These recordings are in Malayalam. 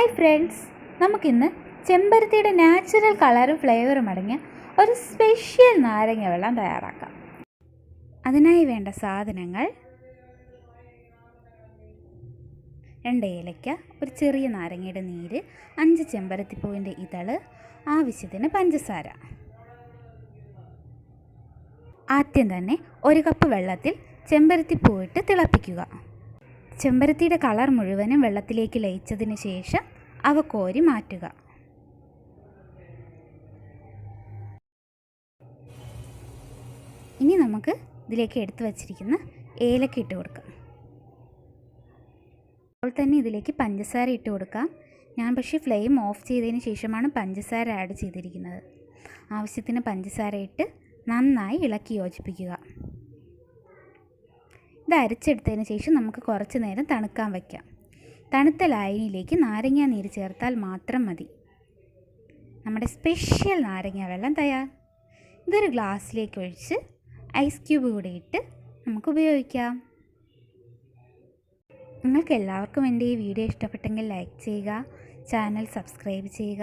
ഹായ് ഫ്രണ്ട്സ് നമുക്കിന്ന് ചെമ്പരത്തിയുടെ നാച്ചുറൽ കളറും ഫ്ലേവറും അടങ്ങിയ ഒരു സ്പെഷ്യൽ നാരങ്ങ വെള്ളം തയ്യാറാക്കാം. അതിനായി വേണ്ട സാധനങ്ങൾ രണ്ട് ഏലയ്ക്ക ഒരു ചെറിയ നാരങ്ങയുടെ നീര് അഞ്ച് ചെമ്പരത്തിപ്പൂവിന്റെ ഇതൾ ആവശ്യത്തിന് പഞ്ചസാര. ആദ്യം തന്നെ ഒരു കപ്പ് വെള്ളത്തിൽ ചെമ്പരത്തിപ്പൂവിട്ട് തിളപ്പിക്കുക. ചെമ്പരത്തിയുടെ കളർ മുഴുവനും വെള്ളത്തിലേക്ക് ലയിച്ചതിന് ശേഷം അവ കോരി മാറ്റുക. ഇനി നമുക്ക് ഇതിലേക്ക് എടുത്തു വച്ചിരിക്കുന്ന ഏലക്ക ഇട്ട് കൊടുക്കാം. അപ്പോൾ തന്നെ ഇതിലേക്ക് പഞ്ചസാര ഇട്ട് കൊടുക്കാം. ഞാൻ പക്ഷേ ഫ്ലെയിം ഓഫ് ചെയ്തതിന് ശേഷമാണ് പഞ്ചസാര ആഡ് ചെയ്തിരിക്കുന്നത്. ആവശ്യത്തിന് പഞ്ചസാര ഇട്ട് നന്നായി ഇളക്കി യോജിപ്പിക്കുക. ഇത് അരച്ചെടുത്തതിന് ശേഷം നമുക്ക് കുറച്ച് നേരം തണുക്കാൻ വയ്ക്കാം. തണുത്ത ലായനിയിലേക്ക് നാരങ്ങ നീര് ചേർത്താൽ മാത്രം മതി. നമ്മുടെ സ്പെഷ്യൽ നാരങ്ങ വെള്ളം തയ്യാർ. ഇതൊരു ഗ്ലാസ്സിലേക്ക് ഒഴിച്ച് ഐസ് ക്യൂബ് കൂടി ഇട്ട് നമുക്ക് ഉപയോഗിക്കാം. നിങ്ങൾക്ക് എല്ലാവർക്കും എന്റെ ഈ വീഡിയോ ഇഷ്ടപ്പെട്ടെങ്കിൽ ലൈക്ക് ചെയ്യുക ചാനൽ സബ്സ്ക്രൈബ് ചെയ്യുക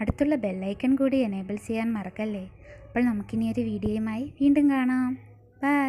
അടുത്തുള്ള ബെല്ലൈക്കൺ കൂടി എനേബിൾ ചെയ്യാൻ മറക്കല്ലേ? അപ്പോൾ നമുക്കിനി ഒരു വീഡിയോയുമായി വീണ്ടും കാണാം. ബൈ